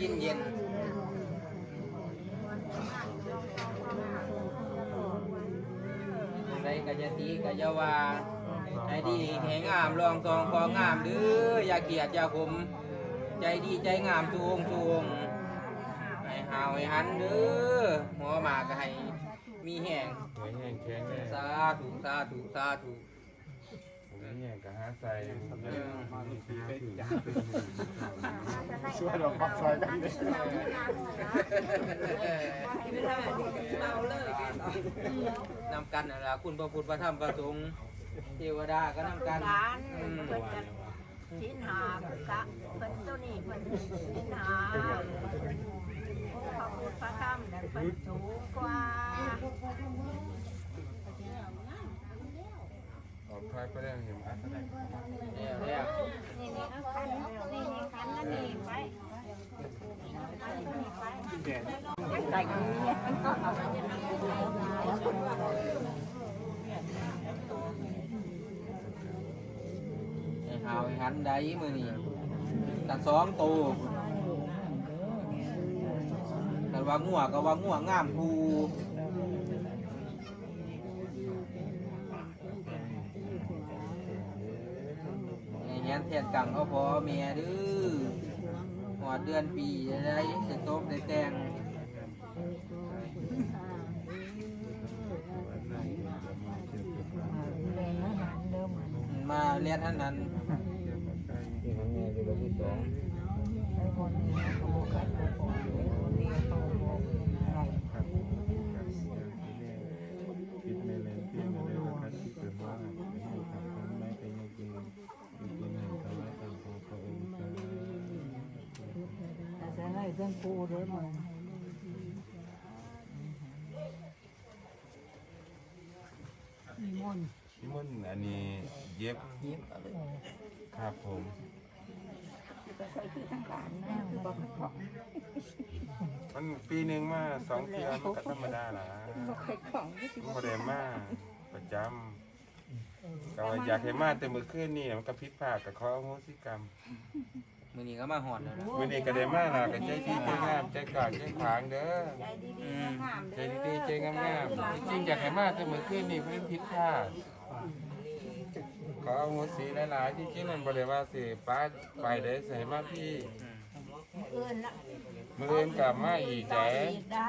กินเย็นใส่กะยะตีกะยะวาไอ้ดีแข็งงามรองทองพองามเด้ออย่าเกลียดอย่าขมใจดีใจงามชูองชูองให้หาวให้หันเด้อหมอมาก็ให้มีแห้งหวยแห้งแข็งแน่สาธุสาธุสาธุหวยแห้งกับหาใส่มีปีไปถึง ช่วยเราพักซอยกันเลยนำกันนั่นล่ะคุณพระพุทธพระธรรมพระสงฆ์เทวดาก็นำกันร้านอืมเพิ่นจะชิ้นหาเพิ่นกะเพิ่นตัวนี้เพิ่นชิ้นหาพระพุทธพระธรรมนั่นเพิ่นสูงกว่าออกทายก็ได้เห็นอัดก็ได้เนี่ยเนี่ยนี่นี่ เอาคันนี่นี่คันนั่นนี่ไปคันนี่ไปใส่กันนี่ให้หาวให้หันได้มือนี่กันสองตัวกันว่างัวก็ว่างัวงามภูให้เห็นแทนกังเอาพอเมียดื้อ ดเดือนปีได้จะตบได้แตงมาเรียนท่านนั้น ที่มันมีอยู่ที่สองคิ แต่ให้เรื่องปูเด้อมันมีมนต์พี่มุ่นอันนี้เย็บครับผมมันปีหนึ่งมาสองเทือมันก็ธรรมดาล่ะมันก็ได้มาประจำ ก็ว่าอยากให้มาแต่เมื่อคืนนี่มันก็ผิดพลาดกับข้อโหสิกรรมมือนี้ก็มาหอดแล้วนะวันนี้ก็ได้มาล่ะก็ใจดีใจงามใจกล้าใจขวางเด้อใจดีอืมๆงามใจดีๆใจงามๆจริงๆอยากให้มาแต่เมื่อคืนนี่เพิ่นผิดพลาดขอเอาหัวสีหลายๆจริงๆมันบ่ได้ว่าสิป้าไปได้ใส่มาพี่เอื่นละมื้ออื่นกลับมาอีกแจ้อีกได้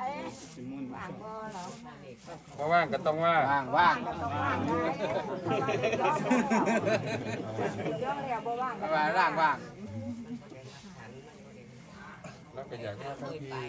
บางบ่เหรอเพราะว่างก็ต้องว่าว่างว่างย่องแล้วบ่ว่างว่างว่างว่างแล้วก็อยากมาทั้งพี่